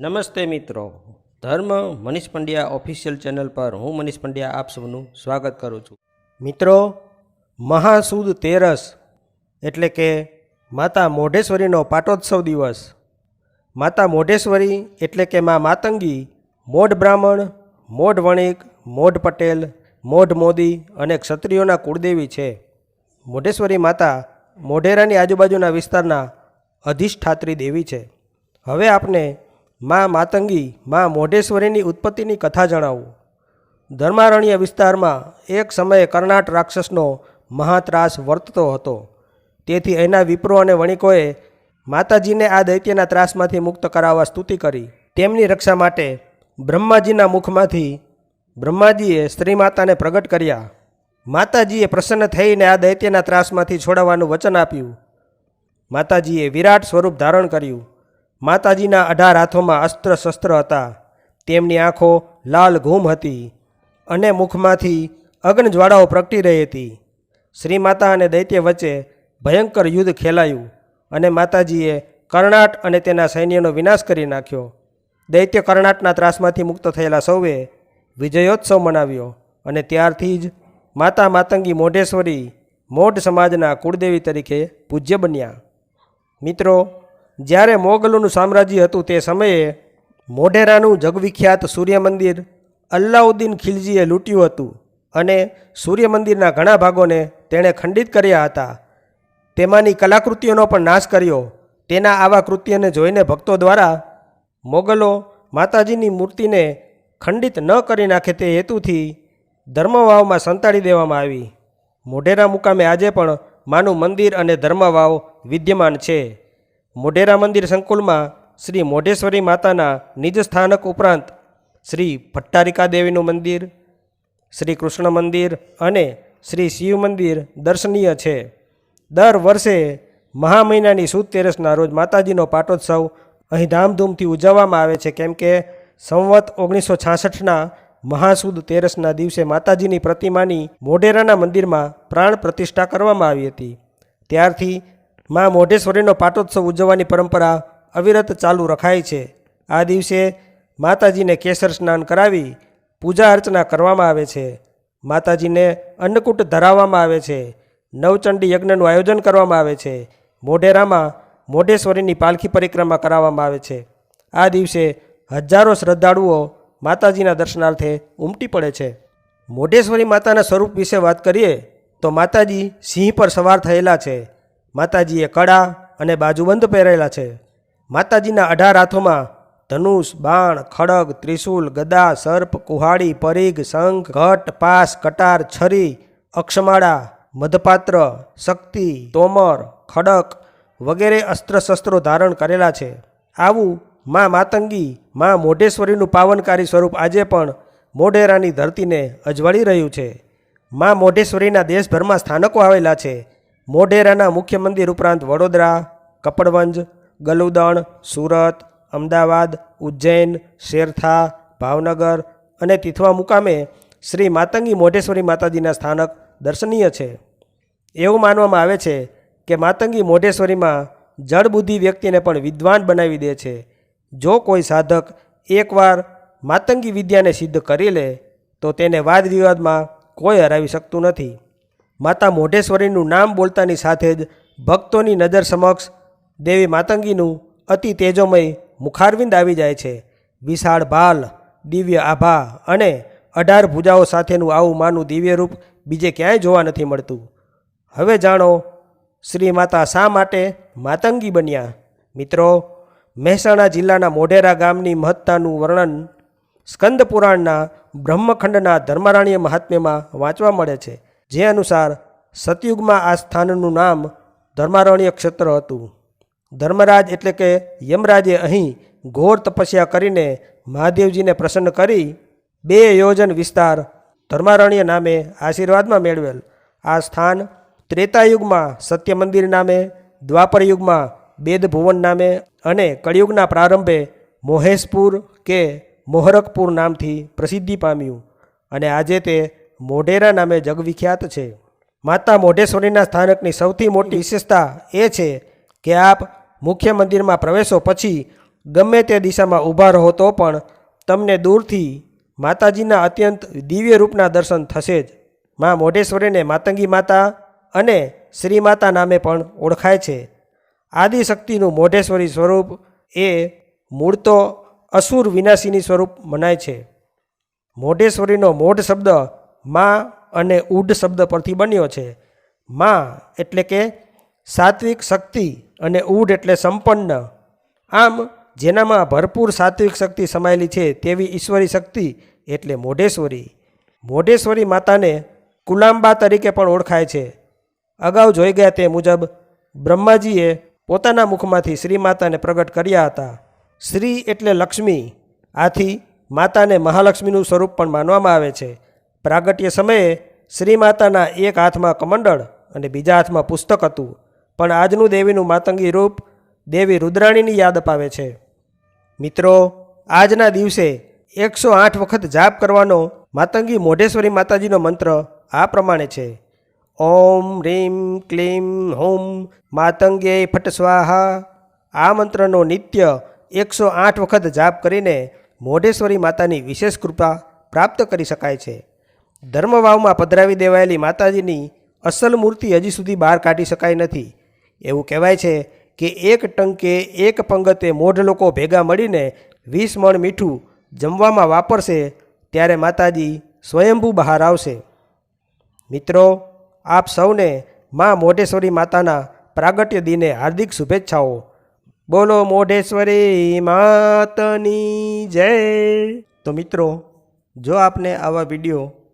નમસ્તે મિત્રો. ધર્મ મનીષ પંડ્યા ઓફિશિયલ ચેનલ પર હું મનીષ પંડ્યા આપ સૌનું સ્વાગત કરું છું. મિત્રો, મહાસુદ તેરસ એટલે કે માતા મોઢેશ્વરીનો પાટોત્સવ દિવસ. માતા મોઢેશ્વરી એટલે કે મા માતંગી, મોઢ બ્રાહ્મણ, મોઢ વણિક, મોઢ પટેલ, મોઢ મોદી અને ક્ષત્રિયોના કુળદેવી છે. મોઢેશ્વરી માતા મોઢેરાની આજુબાજુના વિસ્તારના અધિષ્ઠાત્રી દેવી છે. હવે આપને મા માતંગી, મા મોઢેશ્વરીની ઉત્પત્તિની કથા જણાવું. ધર્મારણ્ય વિસ્તારમાં એક સમયે કર્ણાટ રાક્ષસનો મહાત્રાસ વર્તતો હતો. તેથી એના વિપ્રો અને વણિકોએ માતાજીને આ દૈત્યના ત્રાસમાંથી મુક્ત કરાવવા સ્તુતિ કરી. તેમની રક્ષા માટે બ્રહ્માજીના મુખમાંથી બ્રહ્માજીએ સ્ત્રી માતાને પ્રગટ કર્યા. માતાજીએ પ્રસન્ન થઈને આ દૈત્યના ત્રાસમાંથી છોડાવવાનું વચન આપ્યું. માતાજીએ વિરાટ સ્વરૂપ ધારણ કર્યું. માતાજીના અઢાર હાથોમાં અસ્ત્ર શસ્ત્ર હતા. તેમની આંખો લાલ ઘૂમ હતી અને મુખમાંથી અગ્નજ્વાળાઓ પ્રગટી રહી હતી. શ્રી માતા અને દૈત્ય વચ્ચે ભયંકર યુદ્ધ ખેલાયું અને માતાજીએ કર્ણાટ અને તેના સૈન્યનો વિનાશ કરી નાખ્યો. દૈત્ય કર્ણાટના ત્રાસમાંથી મુક્ત થયેલા સૌએ વિજયોત્સવ મનાવ્યો અને ત્યારથી જ માતા માતંગી મોઢેશ્વરી મોઢ સમાજના કુળદેવી તરીકે પૂજ્ય બન્યા. મિત્રો જ્યારે મોગલોનું સામ્રાજ્ય હતું તે સમયે મોઢેરાનું જગવિખ્યાત સૂર્ય મંદિર અલ્લાઉદ્દીન ખિલજીએ લૂંટ્યું હતું અને સૂર્ય મંદિરના ઘણા ભાગોને તેણે ખંડિત કર્યા હતા. તેમાંની કલાકૃતિઓનો પણ નાશ કર્યો. તેના આવા કૃત્યને જોઈને ભક્તો દ્વારા મોગલો માતાજીની મૂર્તિને ખંડિત ન કરી નાખે તે હેતુથી ધર્મવાવમાં સંતાડી દેવામાં આવી. મોઢેરા મુકામે આજે પણ માનું મંદિર અને ધર્મવાવ વિદ્યમાન છે. મોઢેરા મંદિર સંકુલમાં શ્રી મોઢેશ્વરી માતાના નિજ સ્થાનક ઉપરાંત શ્રી ભટ્ટારિકા દેવીનું મંદિર, શ્રી કૃષ્ણ મંદિર અને શ્રી શિવ મંદિર દર્શનીય છે. દર વર્ષે મહા મહિનાની સુદ તેરસના રોજ માતાજીનો પાટોત્સવ અહીં ધામધૂમથી ઉજવવામાં આવે છે. કેમ કે સંવત ઓગણીસો છાસઠના મહાસુદ તેરસના દિવસે માતાજીની પ્રતિમાની મોઢેરાના મંદિરમાં પ્રાણ પ્રતિષ્ઠા કરવામાં આવી હતી. ત્યારથી મા મોઢેશ્વરીનો પાટોત્સવ ઉજવવાની પરંપરા અવિરત ચાલુ રખાય છે. આ દિવસે માતાજીને કેસર સ્નાન કરાવી પૂજા અર્ચના કરવામાં આવે છે. માતાજીને અન્નકૂટ ધરાવવામાં આવે છે. નવચંડી યજ્ઞનું આયોજન કરવામાં આવે છે. મોઢેરામાં મોઢેશ્વરીની પાલખી પરિક્રમા કરાવવામાં આવે છે. આ દિવસે હજારો શ્રદ્ધાળુઓ માતાજીના દર્શનાર્થે ઉમટી પડે છે. મોઢેશ્વરી માતાના સ્વરૂપ વિશે વાત કરીએ તો માતાજી સિંહ પર સવાર થયેલા છે. માતાજીએ કડા અને બાજુબંધ પહેરેલા છે. માતાજીના અઢાર હાથોમાં ધનુષ, બાણ, ખડગ, ત્રિશૂલ, ગદા, સર્પ, કુહાડી, પરીઘ, શંખ, ઘટ, પાસ, કટાર, છરી, અક્ષમાળા, મધપાત્ર, શક્તિ, તોમર, ખડક વગેરે અસ્ત્રશસ્ત્રો ધારણ કરેલા છે. આવું મા માતંગી, મા મોઢેશ્વરીનું પાવનકારી સ્વરૂપ આજે પણ મોઢેરાની ધરતીને અજવાળી રહ્યું છે. મા મોઢેશ્વરીના દેશભરમાં સ્થાનકો આવેલા છે. મોઢેરાના મુખ્ય મંદિર ઉપરાંત વડોદરા, કપડવંજ, ગલુદણ, સુરત, અમદાવાદ, ઉજ્જૈન, શેરથા, ભાવનગર અને તિથવા મુકામે શ્રી માતંગી મોઢેશ્વરી માતાજીના સ્થાનક દર્શનીય છે. એવું માનવામાં આવે છે કે માતંગી મોઢેશ્વરીમાં જળબુદ્ધિ વ્યક્તિને પણ વિદ્વાન બનાવી દે છે. જો કોઈ સાધક એકવાર માતંગી વિદ્યાને સિદ્ધ કરી લે, તો તેને વાદ વિવાદમાં કોઈ હરાવી શકતું નથી. માતા મોઢેશ્વરીનું નામ બોલતાની સાથે જ ભક્તોની નજર સમક્ષ દેવી માતંગીનું અતિ તેજોમય મુખારવિંદ આવી જાય છે. વિશાળ ભાલ, દિવ્ય આભા અને અઢાર ભુજાઓ સાથેનું આવું માનું દિવ્ય રૂપ બીજે ક્યાંય જોવા નથી મળતું. હવે જાણો, શ્રી માતા શા માટે માતંગી બન્યા? મિત્રો, મહેસાણા જિલ્લાના મોઢેરા ગામની મહત્તાનું વર્ણન સ્કંદ પુરાણના બ્રહ્મખંડના ધર્મરાણીય મહાત્મ્યમાં વાંચવા મળે છે. જે અનુસાર સતયુગમાં આ સ્થાનનું નામ ધર્મારણ્ય ક્ષેત્ર હતું. ધર્મરાજ એટલે કે યમરાજે અહીં ઘોર તપસ્યા કરીને મહાદેવજીને પ્રસન્ન કરી બે યોજન વિસ્તાર ધર્મારણ્ય નામે આશીર્વાદમાં મેળવેલ. આ સ્થાન ત્રેતાયુગમાં સત્ય મંદિર નામે, દ્વાપરયુગમાં બેદભુવન નામે અને કળિયુગના પ્રારંભે મોહેશપુર કે મોહરકપુર નામથી પ્રસિદ્ધિ પામ્યું. અને આજે તે મોઢેરા નામે જગવિખ્યાત છે. માતા મોઢેશ્વરીના સ્થાનકની સૌથી મોટી વિશેષતા એ છે કે આપ મુખ્ય મંદિરમાં પ્રવેશો પછી ગમે તે દિશામાં ઊભા રહો તો પણ તમને દૂરથી માતાજીના અત્યંત દિવ્ય રૂપના દર્શન થશે જ. મા મોઢેશ્વરીને માતંગી માતા અને શ્રી માતા નામે પણ ઓળખાય છે. આદિશક્તિનું મોઢેશ્વરી સ્વરૂપ એ મૂળ તો અસુર વિનાશીની સ્વરૂપ મનાય છે. મોઢેશ્વરીનો મોઢ શબ્દ માં અને ઉડ શબ્દ પરથી બન્યો છે. માં એટલે કે સાત્વિક શક્તિ અને ઉડ એટલે સંપન્ન. આમ, જેનામાં ભરપૂર સાત્વિક શક્તિ સમાયેલી છે તેવી ઈશ્વરી શક્તિ એટલે મોઢેશ્વરી. મોઢેશ્વરી માતાને કુલાંબા તરીકે પણ ઓળખાય છે. અગાઉ જોઈ ગયા તે મુજબ, બ્રહ્માજીએ પોતાના મુખમાંથી શ્રી માતાને પ્રગટ કર્યા હતા. શ્રી એટલે લક્ષ્મી. આથી માતાને મહાલક્ષ્મીનું સ્વરૂપ પણ માનવામાં આવે છે. પ્રાગટ્ય સમયે શ્રી માતાના એક હાથમાં કમંડળ અને બીજા હાથમાં પુસ્તક હતું. પણ આજનું દેવીનું માતંગી રૂપ દેવી રુદ્રાણીની યાદ અપાવે છે. મિત્રો, આજના દિવસે એકસો આઠ વખત જાપ કરવાનો માતંગી મોઢેશ્વરી માતાજીનો મંત્ર આ પ્રમાણે છે. ઓમ રીમ ક્લીમ હોમ માતંગે ફટ સ્વાહા. આ મંત્રનો નિત્ય એકસો આઠ વખત જાપ કરીને મોઢેશ્વરી માતાની વિશેષ કૃપા પ્રાપ્ત કરી શકાય છે. ધર્મવાવમાં પધરાવી દેવાયેલી માતાજીની અસલ મૂર્તિ હજી સુધી બહાર કાઢી શકાય નથી. એવું કહેવાય છે કે એક ટંકે એક પંગતે મોઢ લોકો ભેગા મળીને વીસ મણ મીઠું જમવામાં વાપરશે ત્યારે માતાજી સ્વયંભૂ બહાર આવશે. મિત્રો, આપ સૌને મા મોઢેશ્વરી માતાના પ્રાગટ્ય દિને હાર્દિક શુભેચ્છાઓ. બોલો મોઢેશ્વરી માતની જય. તો મિત્રો, જો આપને આવા વીડિયો